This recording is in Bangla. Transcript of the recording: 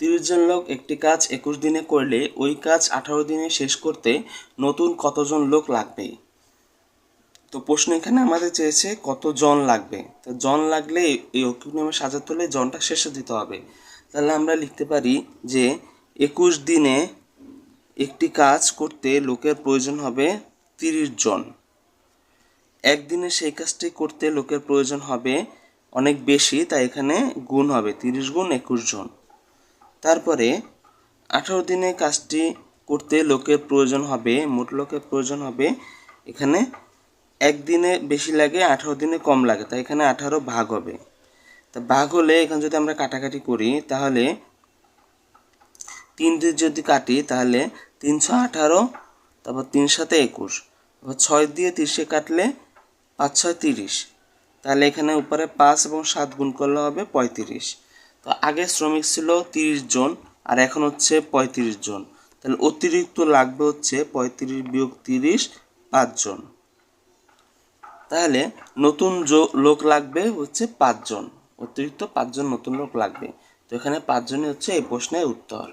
তিরিশ জন লোক একটি কাজ একুশ দিনে করলে ওই কাজ আঠারো দিনে শেষ করতে নতুন কতজন লোক লাগবে? তো প্রশ্ন এখানে আমাদের চেয়েছে কত জন লাগবে? তো জন লাগলে এই অক্ষিক নিয়মে সাজাতে হলে জনটা শেষে দিতে হবে। তাহলে আমরা লিখতে পারি যে একুশ দিনে একটি কাজ করতে লোকের প্রয়োজন হবে তিরিশ জন। একদিনে সেই কাজটি করতে লোকের প্রয়োজন হবে অনেক বেশি, তাই এখানে গুণ হবে তিরিশ গুণ একুশ জন। তারপরে আঠারো দিনে কাজটি করতে লোকের প্রয়োজন হবে, মোট লোকের প্রয়োজন হবে এখানে একদিনে বেশি লাগে, আঠারো দিনে কম লাগে, তাই এখানে আঠারো ভাগ হবে। তা ভাগ হলে এখানে যদি আমরা কাটাকাটি করি, তাহলে তিন দিয়ে যদি কাটি, তাহলে তিনশো আঠারো, তারপর তিন সাথে একুশ ছয় দিয়ে তিরিশে কাটলে পাঁচ ছয় তিরিশ, তাহলে এখানে উপরে পাঁচ এবং সাত গুণ করলে হবে পঁয়ত্রিশ। তো আগে শ্রমিক ছিল তিরিশ জন, আর এখন হচ্ছে পঁয়ত্রিশ জন। তাহলে অতিরিক্ত লাগবে হচ্ছে পঁয়ত্রিশ বিয়োগ তিরিশ পাঁচজন তাহলে নতুন লোক লাগবে হচ্ছে পাঁচজন অতিরিক্ত পাঁচজন নতুন লোক লাগবে। তো এখানে পাঁচজনই হচ্ছে এই প্রশ্নের উত্তর।